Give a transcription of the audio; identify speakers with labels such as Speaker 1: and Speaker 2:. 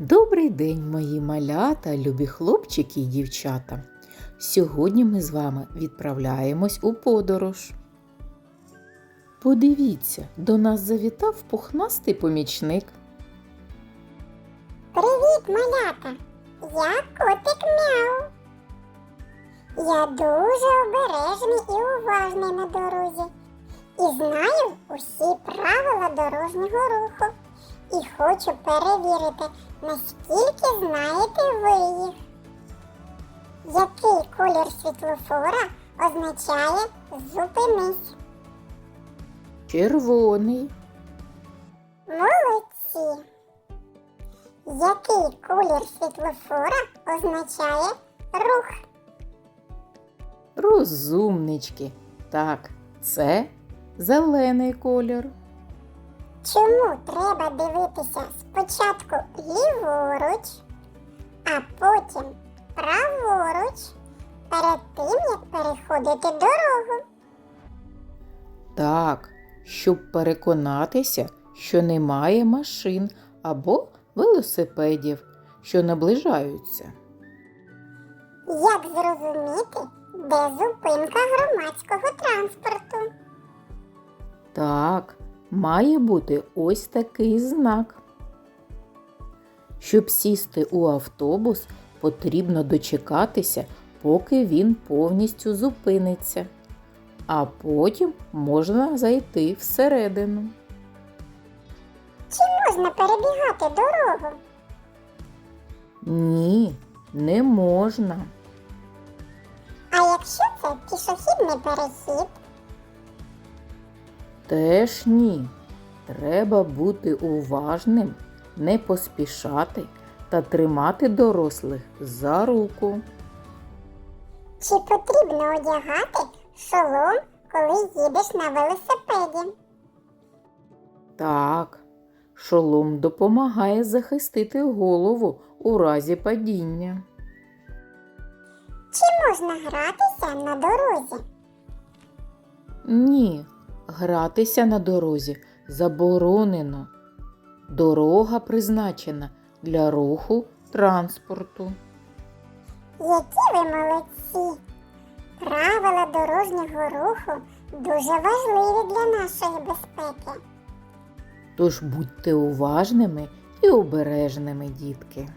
Speaker 1: Добрий день, мої малята, любі хлопчики і дівчата. Сьогодні ми з вами відправляємось у подорож. Подивіться, до нас завітав пухнастий помічник.
Speaker 2: Привіт, малята! Я котик Мяу. Я дуже обережний і уважний на дорозі. І знаю усі правила дорожнього руху. І хочу перевірити, наскільки знаєте ви їх. Який колір світлофора означає зупинись?
Speaker 1: Червоний,
Speaker 2: Молодці! Який колір світлофора означає рух?
Speaker 1: розумнички. Так, це зелений колір.
Speaker 2: Чому треба дивитися спочатку ліворуч, а потім праворуч перед тим, як переходити дорогу?
Speaker 1: Так, щоб переконатися, що немає машин або велосипедів, що наближаються.
Speaker 2: Як зрозуміти, де зупинка громадського транспорту?
Speaker 1: Так, має бути ось такий знак. Щоб сісти у автобус, потрібно дочекатися, поки він повністю зупиниться, а потім можна зайти всередину.
Speaker 2: Чи можна перебігати дорогу?
Speaker 1: Ні, не можна.
Speaker 2: А якщо це пішохідний перехід?
Speaker 1: Теж ні. Треба бути уважним, не поспішати та тримати дорослих за руку.
Speaker 2: Чи потрібно одягати шолом, коли їдеш на велосипеді?
Speaker 1: Так, шолом допомагає захистити голову у разі падіння.
Speaker 2: Чи можна гратися на дорозі?
Speaker 1: Ні, гратися на дорозі заборонено. Дорога призначена для руху транспорту.
Speaker 2: Які ви молодці! Правила дорожнього руху дуже важливі для нашої безпеки.
Speaker 1: Тож будьте уважними і обережними, дітки.